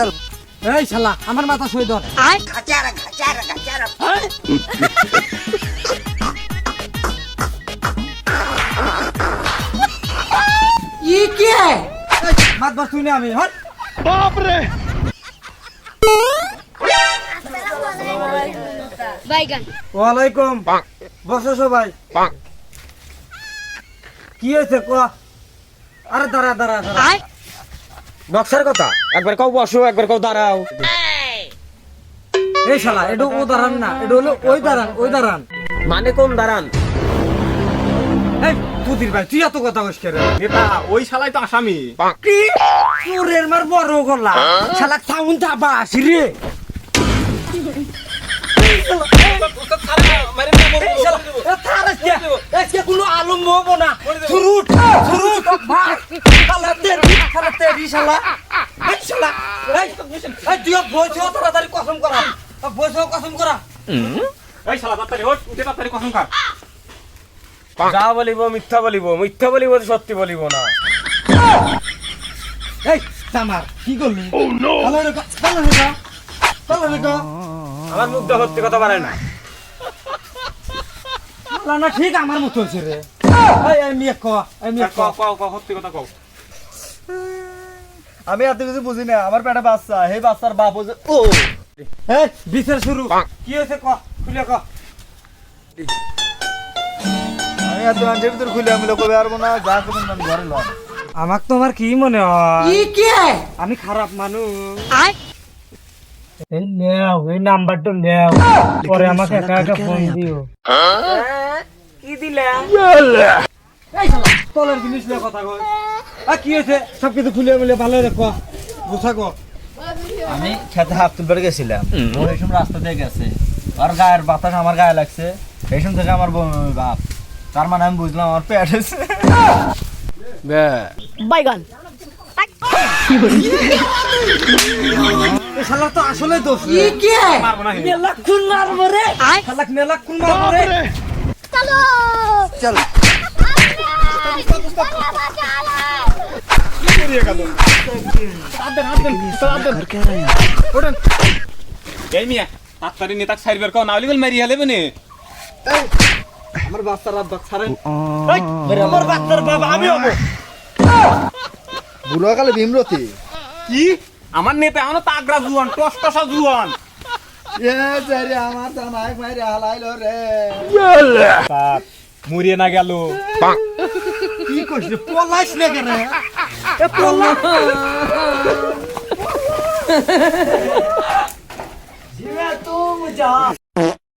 চল এই শালা আমার মাথা সই ধর। খাচারা খাচারা খাচারা। ই কে? মাত বস তুই না আমি হট। ওয়ালাইকুম। বসো সবাই। কি হয়েছে ক আরে দাঁড়া দাঁড়া দাঁড়া। নকশার কথা একবার কও বসো একবার কও দাঁড়াও এই শালা এটা ও দাঁড়ান না এটা হলো ওই দাঁড়ান ওই দাঁড়ান মানে কোন দাঁড়ান এই তুদির ভাই তুই এত কথা কইস কেন নেতা ওই শালাই তো আসামি কি তোরের মার বড় গলা শালা সাউন্ড দাবা আসি রে কোনো আলম হব না তেরি শালা এই শালা এই এই তুই বইছ তাড়াতাড়ি কসম করা। বইছ কসম করা। এই শালা তাড়াতাড়ি ওঠ উঠে তাড়াতাড়ি কসম খা। যা বলিব মিথ্যা বলিব মিথ্যা বলিব সত্যি বলিব না। এই কি করলি? ও নো ভালো রে ভালো রে ভালো রে আমার মুখ দিয়ে সত্যি কথা পারে না। ঠিক আমার মতো হয়েছে রে। এই এই মিয়া ক এই মিয়া ক। কও সত্যি কথা কও। আমি এত কিছু বুঝি না আমার পেটে বাচ্চা হে বাচ্চার বাপ হচ্ছে ও! এই বিচার শুরু। কি হয়েছে ক? খুলে ক। আমি এত মানুষের ভিতরে খুলে আমি লোক পারব না যা করবেন আমি ঘরে আমার তোমার কি মনে হয়? আমি খারাপ মানুষ। এই নেও এই নাম্বারটা নেও। পরে আমাকে একা একা ফোন দিও। কি দিলাম তলের জিনিস নিয়ে কথা কই আ কি হয়েছে? সব কিছু খুলে মিলে ভালো রে ক? বুঝা ক? আমি খেতে হাত তুলবার গেছিলাম। ও এই সময় রাস্তা দিয়ে গেছে। আর গায়ের বাতাস আমার গায়ে লাগছে। এই সময় থেকে আমার বমি তার মানে আমি বুঝলাম আমার পেট হয়েছে। বাইগান। শালা তো আসলে দোষ রে। মারবো মেলা খুন মারবো রে। শালা মেলা খুন মারবো রে। চলো। চল। এই মিয়া তাড়াতাড়ি নেতা সাইবার কও নাওলি গল মারি হালে বনে? আমার বাচ্চার আব্বা ছাড়ে আমার বাচ্চার বাবা আমি হব। বুড়ো কালে ভীমরতি। কি? আমার নেতা এখনও তাগড়া জুয়ান টস টসা জুয়ান আমার জামাই মাইরে হালাইলো রে। মরিয়ে না গেল। কি কইছ রে পলাইছ না কেন এ পলা। ਜਿਵੇਂ ਤੂੰ ਮਚਾ